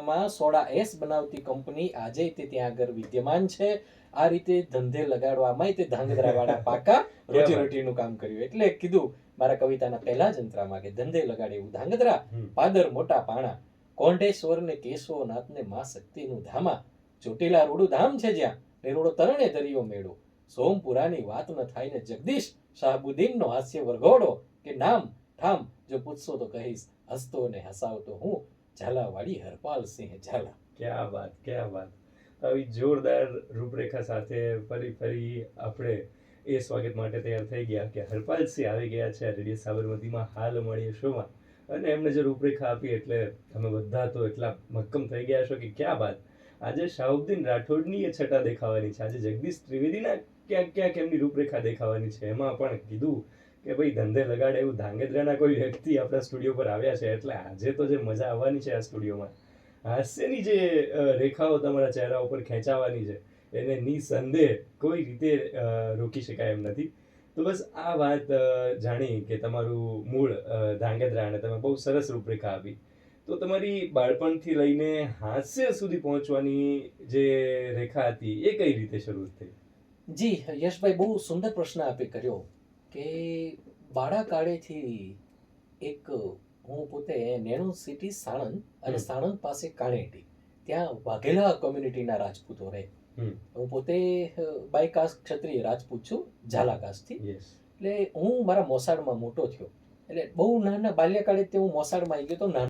તાલુકામાં soda S બનાવતી company આજે તે ત્યાં આગળ વિદ્યમાન છે. આ રીતે ધંધે લગાડવામાં તે ધાંગધ્રાવાળા પાકા રોજી રોટીનું કામ કર્યું. એટલે કીધું મારા કવિતાના પહેલા જ અંતરામાં કે ધંધે લગાડે એવું ધાંગધ્રા પાદર મોટા પાણા કોંઢેશ્વર ને કેશવનાથ ને મા શક્તિનું ધામા ચોટીલા રોડું ધામ છે જ્યાં નિરોડો તરણે દરિયો મેળો. સોમપુરાની વાત ન થાય ને જગદીશ શાહબુદ્દીનનો હાસ્ય વરઘોડો કે નામ ઠામ જો પૂછશો તો કહીશ હસતો ને હસાવતો હું ઝાલાવાડી હરપાલસિંહ ઝાલા. ક્યાં વાત ક્યાં વાત. આવી જોરદાર રૂપરેખા સાથે ફરી ફરી આપણે એ સ્વાગત માટે તૈયાર થઈ ગયા કે હરપાલસિંહ આવી ગયા છે રેડિયો સાબરમતીમાં. હાલ મળીએ શોમાં. અને એમને જે રૂપરેખા આપી એટલે તમે બધા તો એટલા મક્કમ થઈ ગયા છો કે ક્યાં વાત. આજે શાહુદ્દીન રાઠોડની એ છટા દેખાવાની છે. આજે જગદીશ ત્રિવેદીના ક્યાંક ક્યાંક એમની રૂપરેખા દેખાવાની છે. એમાં પણ કીધું કે ભાઈ ધંધે લગાડે એવું ધાંગધ્રાના કોઈ વ્યક્તિ આપણા સ્ટુડિયો પર આવ્યા છે એટલે આજે તો જે મજા આવવાની છે આ સ્ટુડિયોમાં. હાસ્યની જે રેખાઓ તમારા ચહેરા ઉપર ખેંચાવાની છે એને નિસંદેહ કોઈ રીતે રોકી શકાય એમ નથી. તો બસ આ વાત જાણી કે તમારું મૂળ અ, અને તમે બહુ સરસ રૂપરેખા આપી. તો તમારી બાળપણથી લઈને હાસ્ય સુધી પહોંચવાની જે રેખા હતી એ કઈ રીતે શરૂ થઈ? જી યશભાઈ બહુ સુંદર પ્રશ્ન આપે કર્યો. કે બાળાકાળેથી એક હું પોતે નેણો સિટી સાણંદ અને સાણંદ પાસે કાણેટી. ત્યાં વાઘેલા કોમ્યુનિટીના રાજપૂતો રહે. હું પોતે બાય કાસ્ટ ક્ષત્રિય રાજપૂત છું ઝાલા કાસ્ટથી એટલે હું મારા મોસાળમાં મોટો થયો. એટલે બહુ નાના બાલ્યકાળે તે હું મોસાળમાં આવી ગયો તો નાનો